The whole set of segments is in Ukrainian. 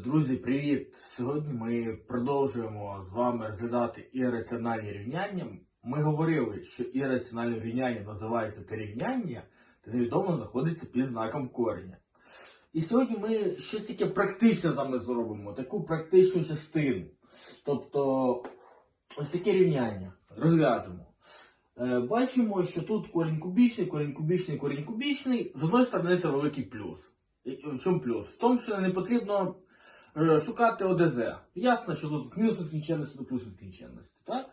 Друзі, привіт! Сьогодні ми продовжуємо з вами розглядати ірраціональні рівняння. Ми говорили, що ірраціональне рівняння називається те рівняння, де невідомо знаходиться під знаком кореня. І сьогодні ми щось таке практичне з вами зробимо, таку практичну частину. Тобто, ось таке рівняння розв'яжемо. Е, Бачимо, що тут корінь кубічний, корінь кубічний, корінь кубічний. З одної сторони це великий плюс. В чому плюс? В тому, що не потрібно шукати ОДЗ. Ясно, що тут мінус нескінченності до плюс нескінченності, так?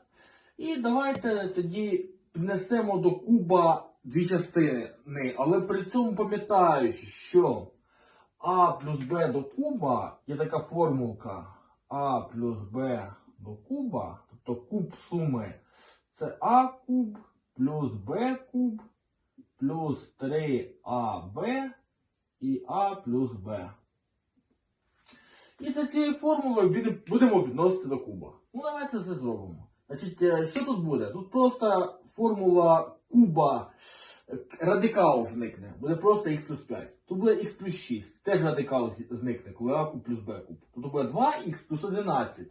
І давайте тоді піднесемо до куба дві частини, але при цьому пам'ятаючи, що А плюс Б до куба є така формулка А плюс Б до куба, тобто куб суми це А куб плюс Б куб плюс 3АБ і А плюс Б. І за цією формулою будемо підносити до куба. Ну, давайте це зробимо. Значить, е, що тут буде? Тут просто формула куба е, радикал зникне. Буде просто х плюс 5. Тут буде х плюс 6. Теж радикал зникне, коли а куб плюс b куб. Тут буде 2х плюс 11.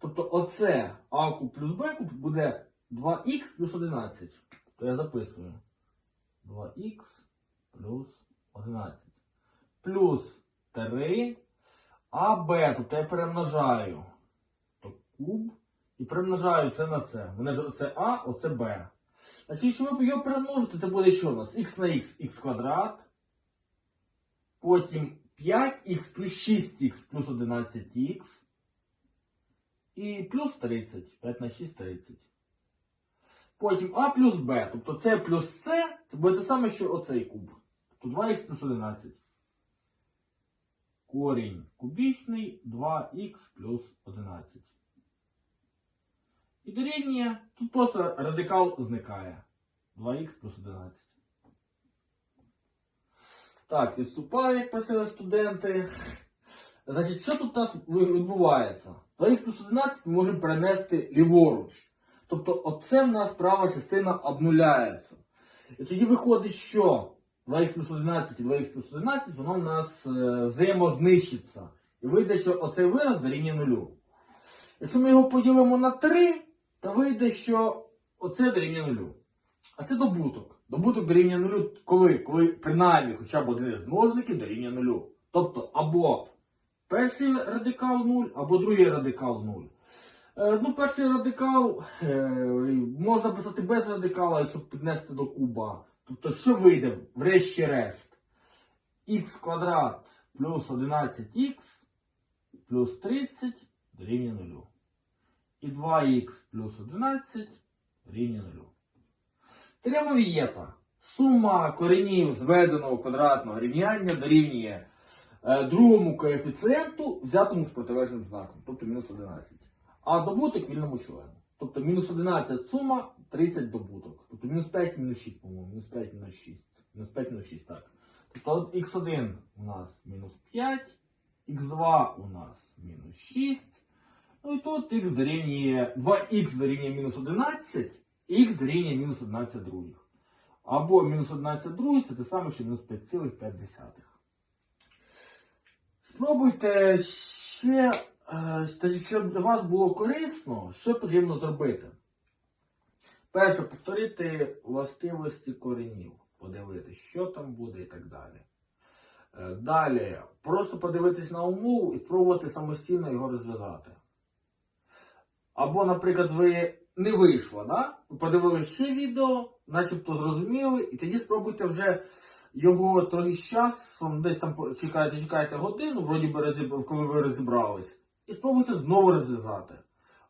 Тобто оце а куб плюс b куб буде 2х плюс 11. То я записую. 2х плюс 11. Плюс 3 АБ, тобто я перемножаю. То куб і перемножаю це на це. Мене ж оце А, оце Б. Значить, якщо ви його перемножите, це буде що у нас? х на х, х квадрат. Потім 5х плюс 6х плюс 11х. І плюс 30. 5 на 6 30. Потім А плюс Б. Тобто С плюс С, це буде те саме, що оцей куб. Тобто 2х плюс 11. Корінь кубічний 2х плюс 11. І дорівнює, тут просто радикал зникає. 2х плюс 11. Так, відступають, як просили студенти. Значить, що тут у нас відбувається? 2х плюс 11 ми можемо перенести ліворуч. Тобто, оце в нас права частина обнуляється. І тоді виходить, що 2х плюс 11 і 2х плюс 11, воно в нас е, взаємознищиться. І вийде, що оцей вираз дорівнює нулю. Якщо ми його поділимо на 3, то вийде, що оце дорівнює нулю. А це добуток. Добуток дорівнює нулю коли? Коли принаймні хоча б один із множників дорівнює нулю. Тобто або перший радикал 0, або другий радикал 0. Е, ну, перший радикал е, можна писати без радикала, щоб піднести до куба. Тобто, що вийде, врешті-решт? х квадрат плюс 11х плюс 30 дорівнює 0. І 2х плюс 11 дорівнює 0. Теорема Вієта. Сума коренів зведеного квадратного рівняння дорівнює е, другому коефіцієнту, взятому з протилежним знаком, тобто мінус 11. А добуток вільному члену. Тобто мінус 11 сума, 30 добуток. Тобто мінус 5, мінус 6, по-моєму, мінус 5, мінус 6. Мінус 5, мінус 6, так. Тобто от х1 у нас мінус 5, х2 у нас мінус 6. Ну і тут х дорівнює 2х дорівнює мінус 11, і х дорівнює мінус 11 других. Або мінус 11 других це те саме, що мінус 5,5. Спробуйте ще, е, щоб для вас було корисно, що потрібно зробити. Перше, повторити властивості коренів, подивитися, що там буде і так далі. Е, Далі, просто подивитись на умову і спробувати самостійно його розв'язати. Або, наприклад, ви не вийшло, да? ви подивилися ще відео, начебто зрозуміли, і тоді спробуйте вже його трохи з часом, десь там чекаєте, чекаєте годину, вроді би розіб... коли ви розібрались, і спробуйте знову розв'язати.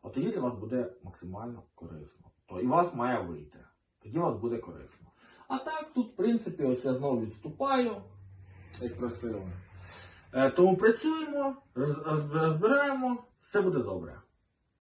От тоді для вас буде максимально корисно. То і вас має вийти. Тоді вас буде корисно. А так, тут, в принципі, ось я знову відступаю, як просили. Е, Тому працюємо, роз- роз- розбираємо, все буде добре.